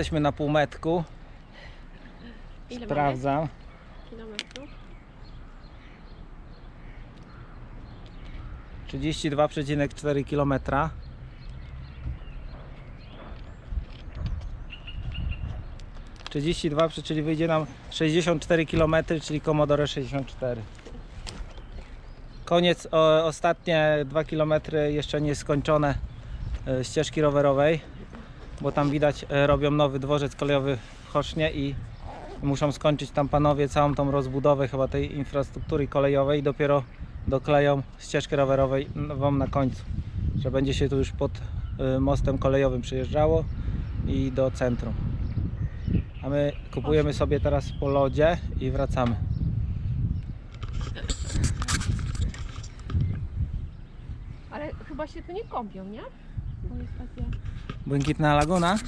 Jesteśmy na półmetku. Ile Sprawdzam. mamy kilometrów? 32,4 km. Trzydzieści dwa, czyli wyjdzie nam 64 km, czyli Commodore 64. Koniec, o, ostatnie 2 km jeszcze nie skończone e, ścieżki rowerowej, bo tam widać e, robią nowy dworzec kolejowy w Chosznie i muszą skończyć tam panowie całą tą rozbudowę chyba tej infrastruktury kolejowej i dopiero dokleją ścieżkę rowerową na końcu, że będzie się tu już pod y, mostem kolejowym przyjeżdżało i do centrum. A my kupujemy sobie teraz po lodzie i wracamy. Ale chyba się tu nie kąpią, nie? Bo jest Błękitna laguna.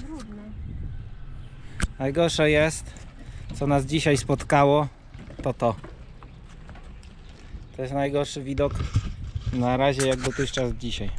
Najgorsze jest, co nas dzisiaj spotkało, to to. To jest najgorszy widok na razie jak dotychczas dzisiaj.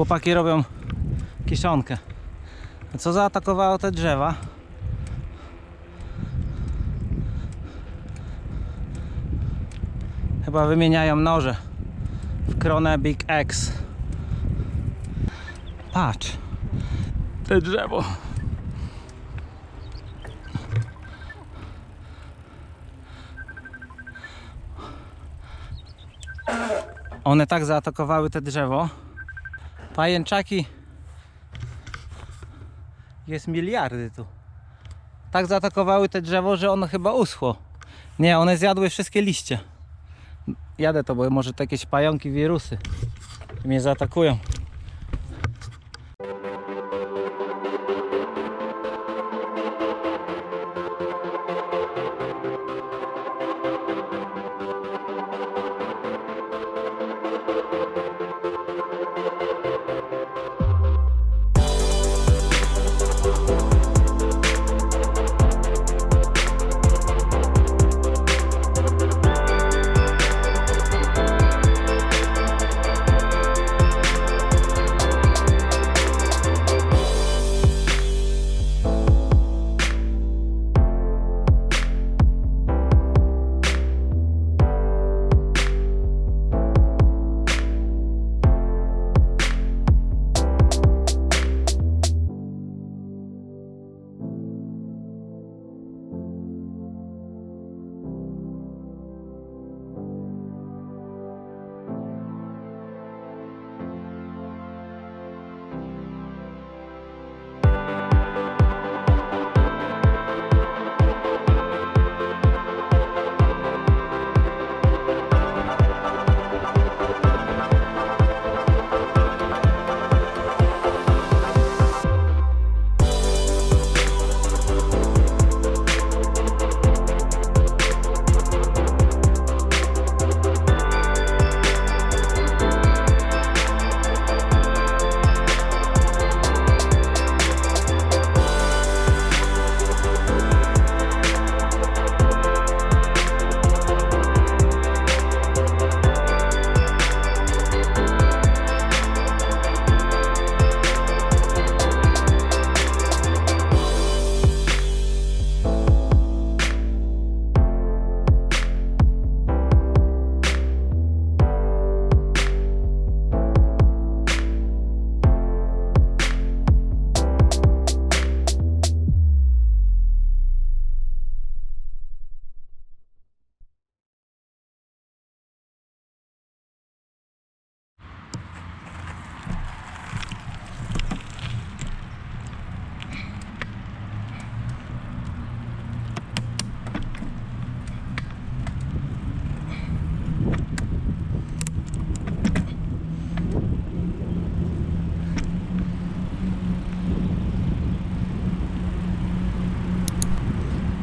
Chłopaki robią kiszonkę. Co zaatakowało te drzewa? Chyba wymieniają noże w Krone Big X. Patrz, te drzewo. One tak zaatakowały te drzewo. Pajęczaki jest miliardy tu. Tak zaatakowały te drzewo, że ono chyba uschło. Nie, one zjadły wszystkie liście. Jadę to, bo może to jakieś pająki, wirusy mnie zaatakują.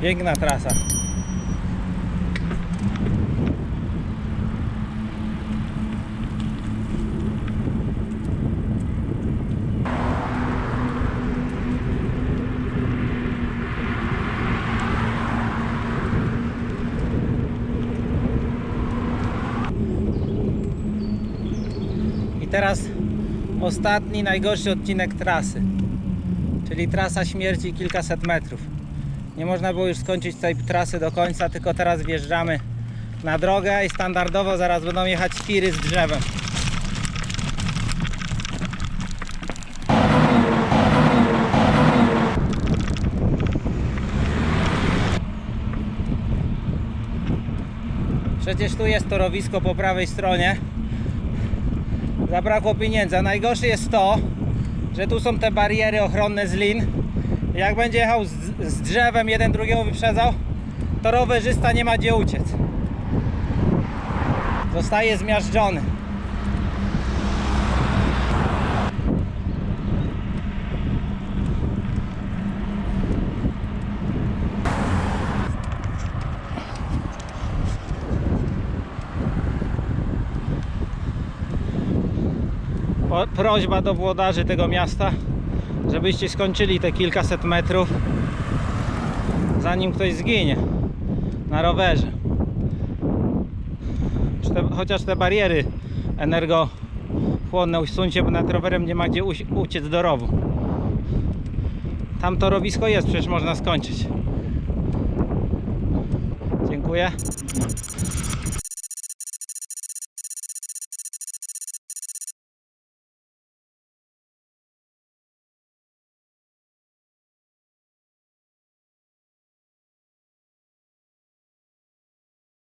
Piękna trasa. I teraz ostatni, najgorszy odcinek trasy. Czyli trasa śmierci kilkaset metrów. Nie można było już skończyć tej trasy do końca, tylko teraz wjeżdżamy na drogę i standardowo zaraz będą jechać tiry z drzewem. Przecież tu jest torowisko po prawej stronie. Zabrakło pieniędzy. A najgorsze jest to, że tu są te bariery ochronne z lin. Jak będzie jechał z, z drzewem, jeden drugiego wyprzedzał, to rowerzysta nie ma gdzie uciec. Zostaje zmiażdżony. Prośba do włodarzy tego miasta, żebyście skończyli te kilkaset metrów zanim ktoś zginie na rowerze. Chociaż te bariery energo chłonne usuńcie, bo nad rowerem nie ma gdzie uciec do rowu. Tam to rowisko jest, przecież można skończyć. Dziękuję.